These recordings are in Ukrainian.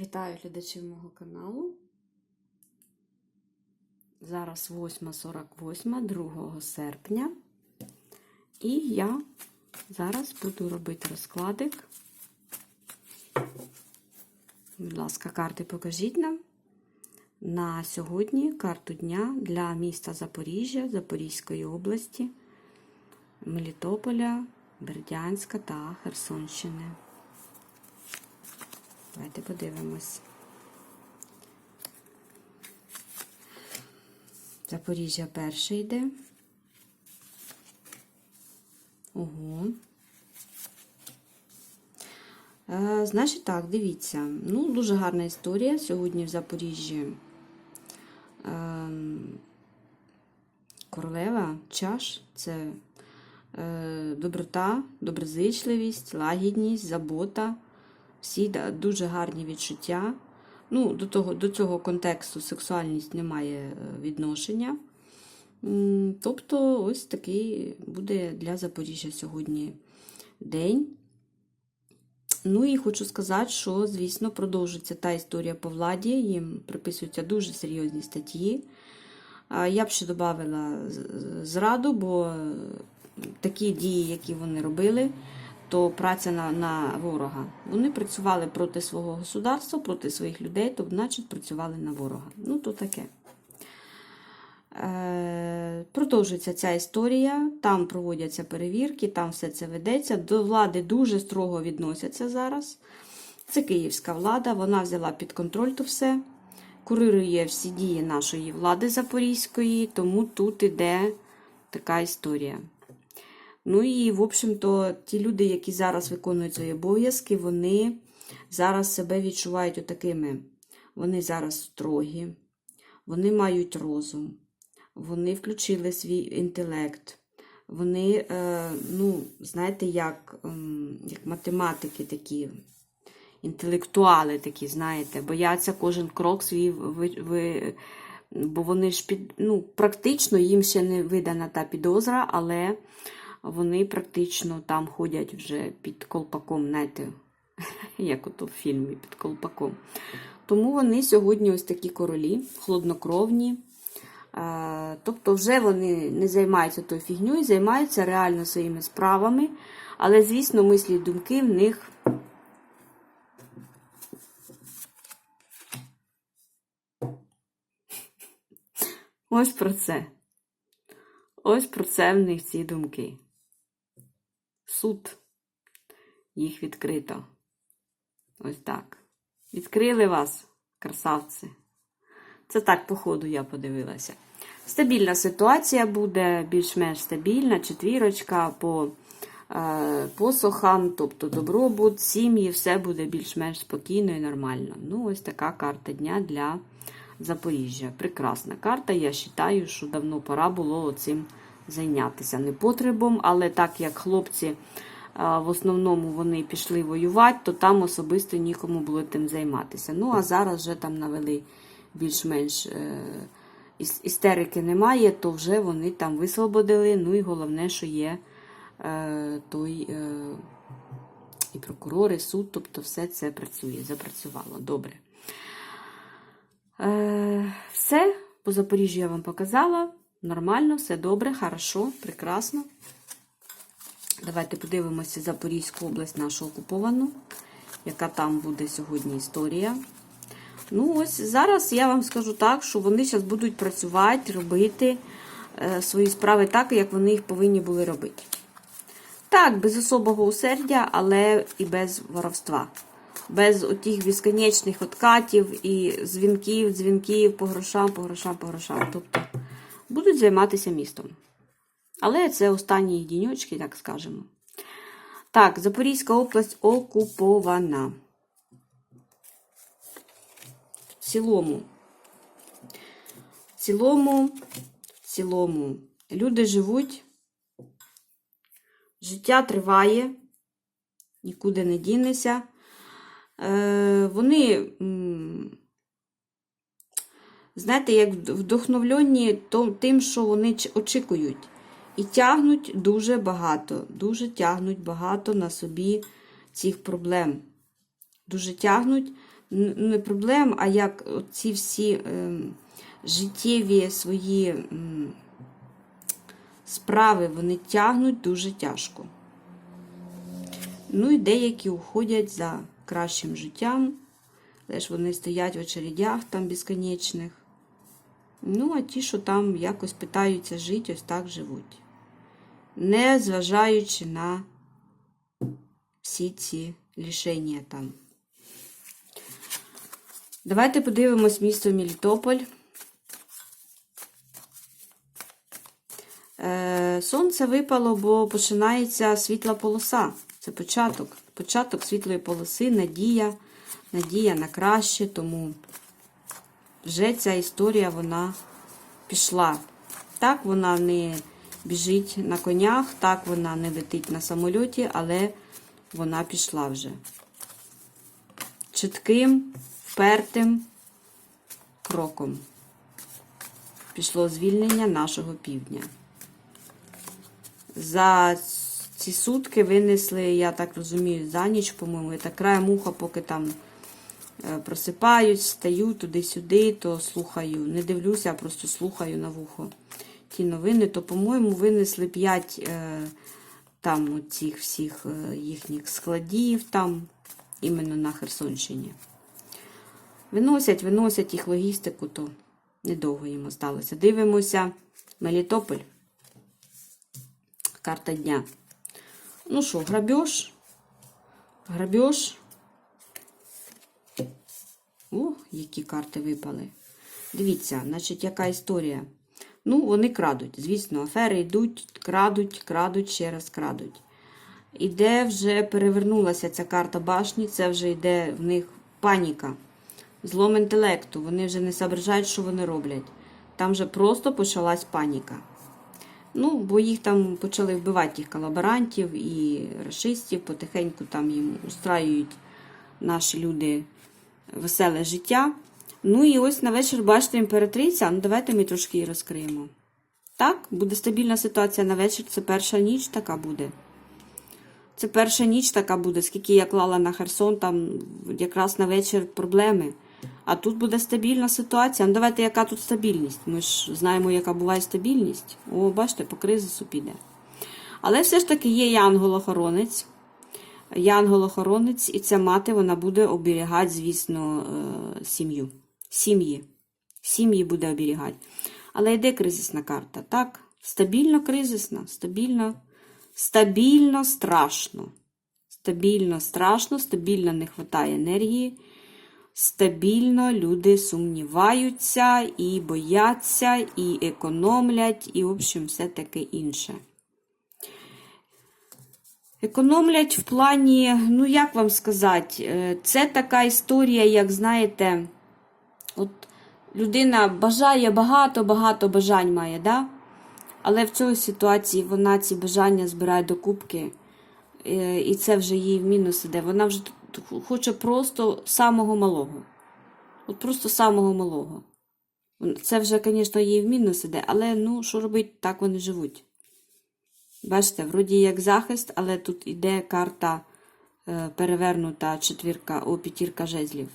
Вітаю глядачів мого каналу. Зараз 8.48, 2 серпня. І я зараз буду робити розкладик. Будь ласка, карти покажіть нам. На сьогодні карту дня для міста Запоріжжя, Запорізької області, Мелітополя, Бердянська та Херсонщини. Давайте подивимось. Запоріжжя перше йде. Ого. Е, значить так, дивіться. Ну, дуже гарна історія. Сьогодні в Запоріжжі е, королева чаш це е, доброта, доброзичливість, лагідність, забота. Всі дуже гарні відчуття. Ну, До того, до цього контексту сексуальність не має відношення. Тобто, ось такий буде для Запоріжжя сьогодні день. Ну і хочу сказати, що, звісно, продовжується та історія по владі, їм приписуються дуже серйозні статті. Я б ще додала зраду, бо такі дії, які вони робили, то праця на, на ворога. Вони працювали проти свого государства, проти своїх людей, то значить працювали на ворога. Ну, то таке. Е, Продовжується ця історія, там проводяться перевірки, там все це ведеться. До влади дуже строго відносяться зараз. Це київська влада, вона взяла під контроль то все, курирує всі дії нашої влади Запорізької, тому тут іде така історія. Ну і, в общем-то, ті люди, які зараз виконують свої обов'язки, вони зараз себе відчувають отакими. Вони зараз строгі, вони мають розум, вони включили свій інтелект. Вони, е, ну, знаєте, як, е, як математики такі, інтелектуали такі, знаєте, бояться кожен крок свій, ви, ви, бо вони ж під, ну, практично їм ще не видана та підозра, але вони практично там ходять вже під колпаком, знаєте, як ото в фільмі під колпаком. Тому вони сьогодні ось такі королі, хладнокровні. Тобто, вже вони не займаються тою фігньою, займаються реально своїми справами. Але, звісно, мислі і думки в них. Ось про це. Ось про це в них ці думки. Суд їх відкрито. Ось так. Відкрили вас, красавці. Це так, по ходу, я подивилася. Стабільна ситуація буде, більш-менш стабільна, четвірочка по е, посохам, тобто добробут, сім'ї, все буде більш-менш спокійно і нормально. Ну, ось така карта дня для Запоріжжя. Прекрасна карта. Я вважаю, що давно пора було цим зайнятися непотребом, але так як хлопці в основному вони пішли воювати, то там особисто нікому було тим займатися. Ну, а зараз вже там навели більш-менш е, істерики немає, то вже вони там висвободили. Ну і головне, що є е, той е, і прокурор, і суд, тобто все це працює, запрацювало. Добре. Все, по Запоріжжю я вам показала. Нормально, все добре, хорошо, прекрасно. Давайте подивимося Запорізьку область нашу окуповану, яка там буде сьогодні історія. Ну, ось зараз я вам скажу так, що вони зараз будуть працювати, робити е, свої справи так, як вони їх повинні були робити. Так, без особого усердя, але і без воровства. Без отих безконечних откатів і дзвінків, дзвінків по грошам, по грошам, по грошам. Тобто будуть займатися містом. Але це останні діньочки, так скажемо. Так, Запорізька область окупована. В цілому. В цілому, в цілому. Люди живуть, життя триває, нікуди не дінеся. Е, Вони, знаєте, як вдохновлені тим, що вони очікують. І тягнуть дуже багато, дуже тягнуть багато на собі цих проблем. Дуже тягнуть, не проблем, а як ці всі ем, життєві свої м, справи вони тягнуть дуже тяжко. Ну і деякі уходять за кращим життям, але ж вони стоять в очередях там безконечних. Ну, а ті, що там якось питаються жити, ось так живуть. Не зважаючи на всі ці лішення там. Давайте подивимось місто Мелітополь. Е, Сонце випало, бо починається світла полоса. Це початок. Початок світлої полоси, надія, надія на краще, тому вже ця історія вона пішла. Так вона не біжить на конях, так вона не летить на самольоті, але вона пішла вже. Чітким, впертим кроком пішло звільнення нашого півдня. За ці сутки винесли, я так розумію, за ніч, по-моєму, я так края муха, поки там е, просипають, стаю туди-сюди, то слухаю. Не дивлюся, а просто слухаю на вухо ті новини, то, по-моєму, винесли 5 е, там цих всіх е, їхніх складів там, іменно на Херсонщині. Виносять, виносять їх логістику, то недовго їм осталося. Дивимося Мелітополь. Карта дня. Ну що, грабеж? Грабеж. О, які карти випали. Дивіться, значить, яка історія. Ну, вони крадуть. Звісно, афери йдуть, крадуть, крадуть, ще раз крадуть. Іде вже перевернулася ця карта башні, це вже йде в них паніка. Злом інтелекту. Вони вже не соображають, що вони роблять. Там вже просто почалась паніка. Ну, бо їх там почали вбивати тих колаборантів і расистів, потихеньку там їм устраюють наші люди веселе життя. Ну і ось на вечір, бачите, імператриця. Ну, давайте ми трошки її розкриємо. Так, буде стабільна ситуація на вечір. Це перша ніч така буде. Це перша ніч така буде, скільки я клала на Херсон, там якраз на вечір проблеми. А тут буде стабільна ситуація. Ну, давайте, яка тут стабільність? Ми ж знаємо, яка буває стабільність. О, бачите, по кризису піде. Але все ж таки є янгол-охоронець. Янгол-охоронець, і ця мати вона буде оберігати, звісно, е, сім'ю. Сім'ї. Сім'ї буде оберігати. Але йде кризисна карта. Так, стабільно кризисна, стабільно, стабільно страшно. Стабільно страшно, стабільно не вистачає енергії. Стабільно люди сумніваються і бояться, і економлять, і, в общем, все таке інше. Економлять в плані, ну як вам сказати, е, це така історія, як знаєте, от людина бажає багато-багато бажань має, да? але в цій ситуації вона ці бажання збирає до кубки, е, і це вже їй в мінус іде. Вона вже хоче просто самого малого. От просто самого малого. Це вже, звісно, їй в мінус іде, але ну, що робити, так вони живуть. Бачите, вроді як захист, але тут іде карта е, перевернута четвірка, о, п'ятірка жезлів.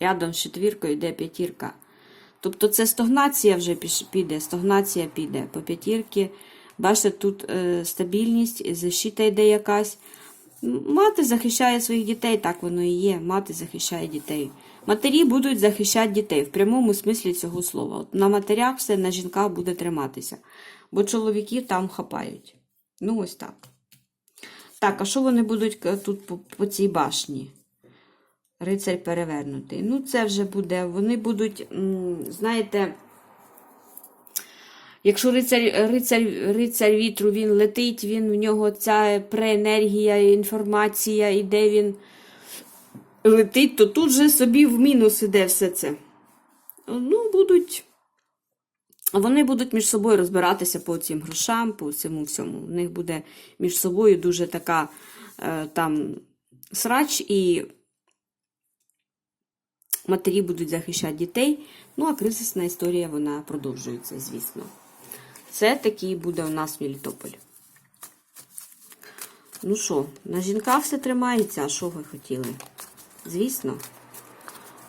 Рядом з четвіркою йде п'ятірка. Тобто це стогнація вже піде, стогнація піде по п'ятірки. Бачите, тут е, стабільність, защита йде якась. Мати захищає своїх дітей, так воно і є. Мати захищає дітей. Матері будуть захищати дітей в прямому смислі цього слова. От на матерях все на жінках буде триматися, бо чоловіки там хапають. Ну, ось так. Так, а що вони будуть е, тут по, по цій башні? Рицарь перевернутий. Ну, це вже буде. Вони будуть, знаєте, якщо рицарь, рицарь, рицарь вітру він летить, він в нього ця преенергія, інформація, і де він летить, то тут же собі в мінус іде все це. Ну, будуть. Вони будуть між собою розбиратися по цим грошам, по цьому всьому. У них буде між собою дуже така е, там срач, і матері будуть захищати дітей. Ну, а кризисна історія вона продовжується, звісно. Це такий буде у нас Мелітополь. Ну що, на жінках все тримається, а що ви хотіли? Звісно.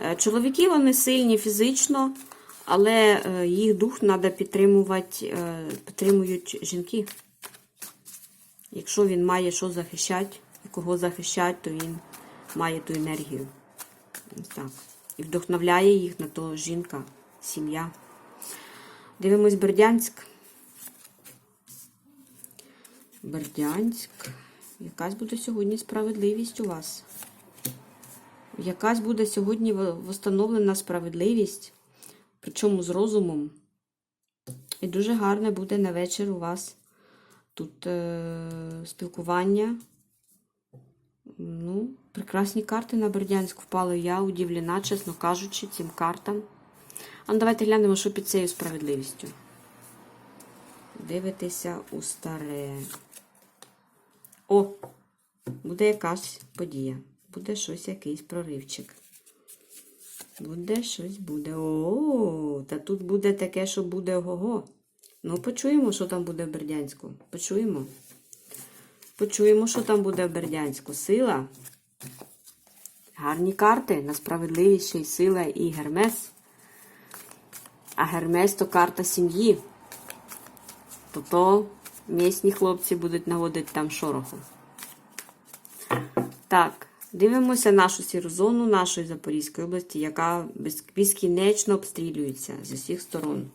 Е, Чоловіки вони сильні фізично, але е, їх дух треба підтримувати, е, підтримують жінки. Якщо він має що захищати і кого захищати, то він має ту енергію. Так. І вдохновляє їх на то жінка, сім'я. Дивимось Бердянськ. Бердянськ. Якась буде сьогодні справедливість у вас. Якась буде сьогодні встановлена справедливість, причому з розумом. І дуже гарне буде на вечір у вас тут е- спілкування. Ну, прекрасні карти на Бердянськ впали. Я удивлена, чесно кажучи, цим картам. А ну, давайте глянемо, що під цією справедливістю. Дивитися у старе. О! Буде якась подія. Буде щось, якийсь проривчик. Буде щось буде. О, та тут буде таке, що буде ого-го. Ну, почуємо, що там буде в Бердянську. Почуємо. Почуємо, що там буде в Бердянську. Сила. Гарні карти на справедливість, сила і Гермес. А Гермес то карта сім'ї. То то місні хлопці будуть наводити там шороху. Так, дивимося нашу сіру зону нашої Запорізької області, яка без- безкінечно обстрілюється з усіх сторон.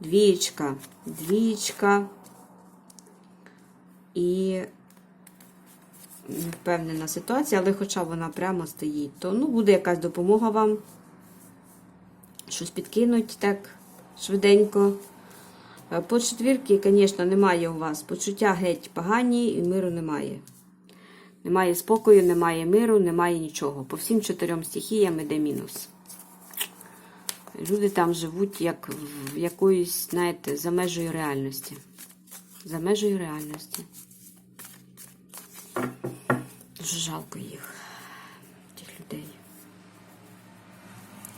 Двічка, двічка і невпевнена ситуація, але хоча вона прямо стоїть, то ну, буде якась допомога вам. Щось підкинуть так швиденько. Е, По четвірки, звісно, немає у вас почуття геть погані і миру немає. Немає спокою, немає миру, немає нічого. По всім чотирьом стихіям іде мінус. Люди там живуть як в якоїсь, знаєте, за межею реальності. За межею реальності. Дуже жалко їх, тих людей.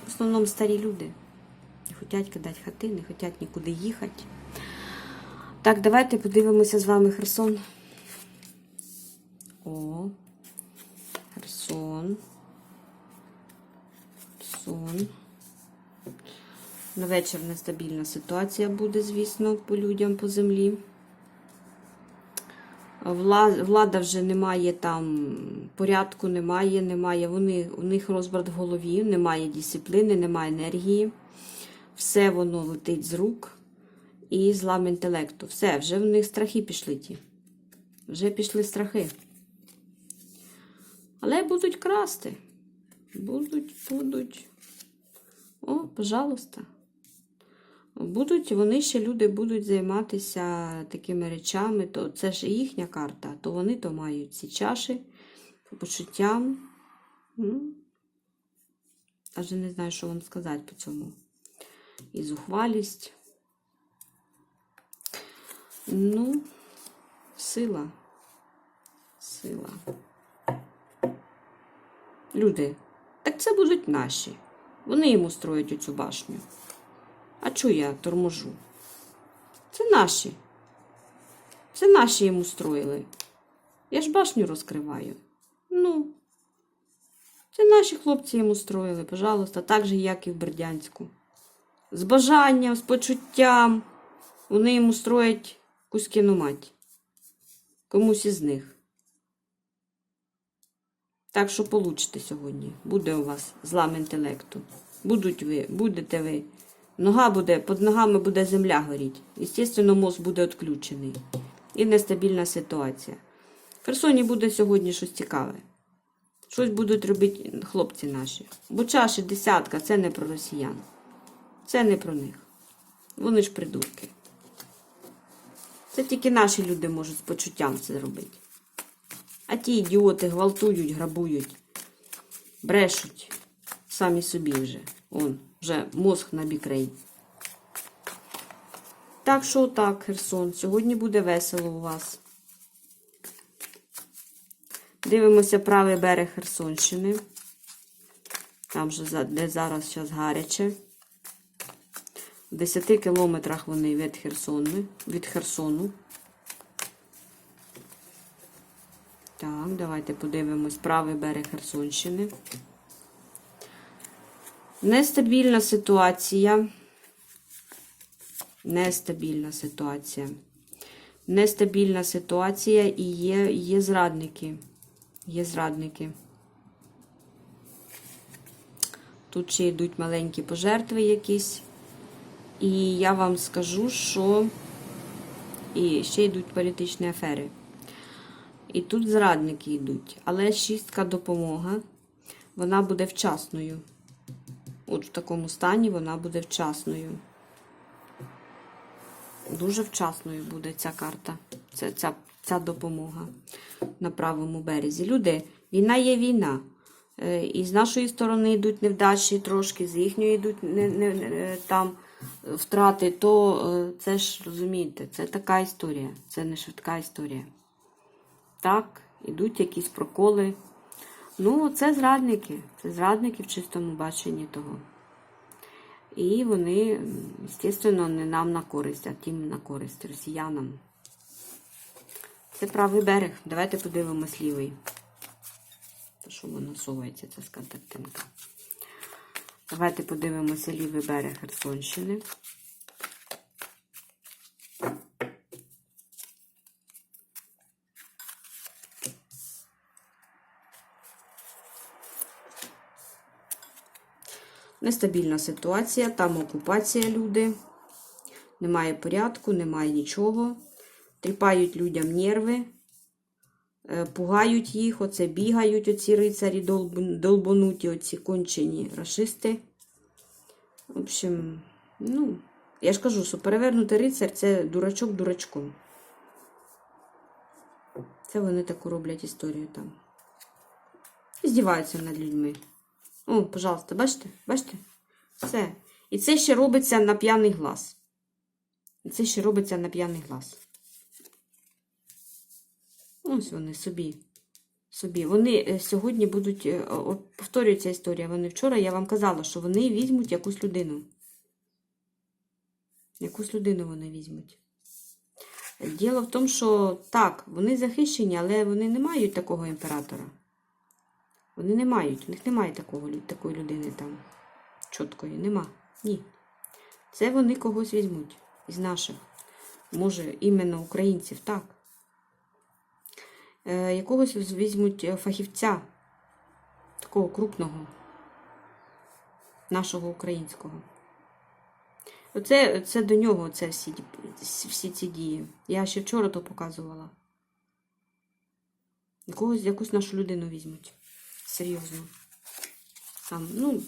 В основному старі люди. Не хочуть кидати хати, не хочуть нікуди їхати. Так, давайте подивимося з вами Херсон. О, Херсон. Херсон. На вечір нестабільна ситуація буде, звісно, по людям по землі. Влада вже немає там порядку, немає, немає. Вони, у них розбрат в голові, немає дисципліни, немає енергії. Все воно летить з рук і злам інтелекту. Все, вже в них страхи пішли ті. Вже пішли страхи. Але будуть красти. Будуть, будуть. О, пожалуйста. Будуть, вони ще люди будуть займатися такими речами, то це ж їхня карта, то вони то мають ці чаші по почуттям. Аж не знаю, що вам сказати по цьому. І зухвалість. Ну, сила. Сила. Люди, так це будуть наші. Вони йому строять оцю башню. А чого я торможу? Це наші. Це наші йому строїли. Я ж башню розкриваю. Ну, це наші хлопці йому строїли, пожалуйста, так же, як і в Бердянську. З бажанням, з почуттям. Вони йому строять кузькину мать. Комусь із них. Так що получите сьогодні. Буде у вас злам інтелекту. Будуть ви, будете ви. Нога буде, під ногами буде земля горіть. Естественно, мозк буде відключений. І нестабільна ситуація. В Херсоні буде сьогодні щось цікаве. Щось будуть робити хлопці наші. Бо чаші десятка це не про росіян. Це не про них. Вони ж придурки. Це тільки наші люди можуть з почуттям це робити. А ті ідіоти гвалтують, грабують, брешуть самі собі вже. Он, вже мозг на бікрень. Так що так, Херсон, сьогодні буде весело у вас. Дивимося правий берег Херсонщини. Там же, де зараз зараз гаряче. В 10 кілометрах вони від Херсону. Від Херсону. Так, давайте подивимось правий берег Херсонщини. Нестабільна ситуація. Нестабільна ситуація. Нестабільна ситуація і є, є зрадники. Є зрадники. Тут ще йдуть маленькі пожертви якісь. І я вам скажу, що і ще йдуть політичні афери. І тут зрадники йдуть. Але шістка допомога, вона буде вчасною. От в такому стані вона буде вчасною. Дуже вчасною буде ця карта, ця, ця, ця допомога на правому березі. Люди, війна є війна. Е, І з нашої сторони йдуть невдачі трошки, з їхньої йдуть не, не, не, там втрати, то е, це ж розумієте, це така історія, це не швидка історія. Так, ідуть якісь проколи. Ну, це зрадники. Це зрадники в чистому баченні того. І вони, звісно, не нам на користь, а тим на користь росіянам. Це правий берег. Давайте подивимось лівий. Та що воно совається, ця скатертинка. Давайте подивимося лівий берег Херсонщини. Нестабільна ситуація, там окупація люди. Немає порядку, немає нічого. Тріпають людям нерви, е, пугають їх, оце бігають оці рицарі долб- долбонуті, оці кончені рашисти. В общем, ну, я ж кажу, що перевернутий рицар це дурачок дурачком. Це вони таку роблять історію там. І здіваються над людьми. О, пожалуйста, бачите? Бачите? Все. І це ще робиться на п'яний глаз. І це ще робиться на п'яний глаз. Ось вони собі. Собі. Вони е, сьогодні будуть. е, Повторюється історія. Вони вчора я вам казала, що вони візьмуть якусь людину. Якусь людину вони візьмуть. Діло в тому, що так, вони захищені, але вони не мають такого імператора. Вони не мають, у них немає такого, такої людини там чіткої. Нема. Ні. Це вони когось візьмуть із наших. Може, іменно українців, так. Е, якогось візьмуть е, фахівця, такого крупного, нашого українського. Оце це до нього це всі, всі ці дії. Я ще вчора то показувала. Якогось, якусь нашу людину візьмуть. Серйозно. Там, ну,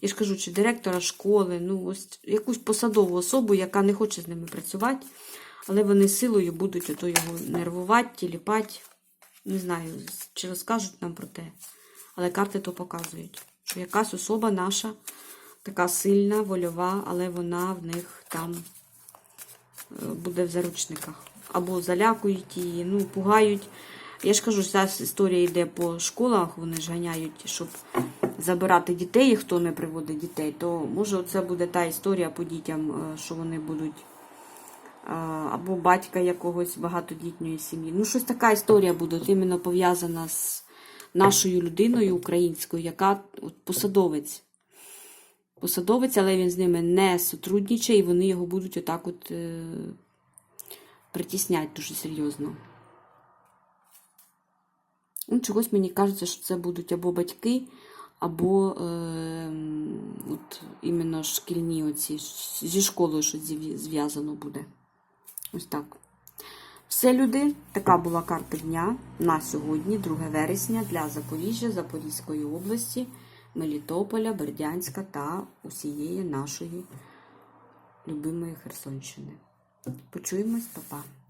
я ж кажу, чи директора школи, ну, ось якусь посадову особу, яка не хоче з ними працювати, але вони силою будуть ото його нервувати, тіліпати. Не знаю, чи розкажуть нам про те. Але карти то показують, що якась особа наша така сильна, вольова, але вона в них там е, буде в заручниках. Або залякують її, ну, пугають. Я ж кажу, зараз історія йде по школах, вони ж ганяють, щоб забирати дітей, хто не приводить дітей, то може це буде та історія по дітям, е, що вони будуть е, або батька якогось багатодітньої сім'ї. Ну, щось така історія буде, от іменно пов'язана з нашою людиною українською, яка от, посадовець. Посадовець, але він з ними не сотрудничає, і вони його будуть отак от е, притісняти дуже серйозно. Ну, чогось мені кажеться, що це будуть або батьки, або е, от, іменно шкільні оці, зі школою щось зв'язано буде. Ось так. Все, люди, така була карта дня на сьогодні, 2 вересня, для Запоріжжя, Запорізької області, Мелітополя, Бердянська та усієї нашої любимої Херсонщини. Почуємось, па-па.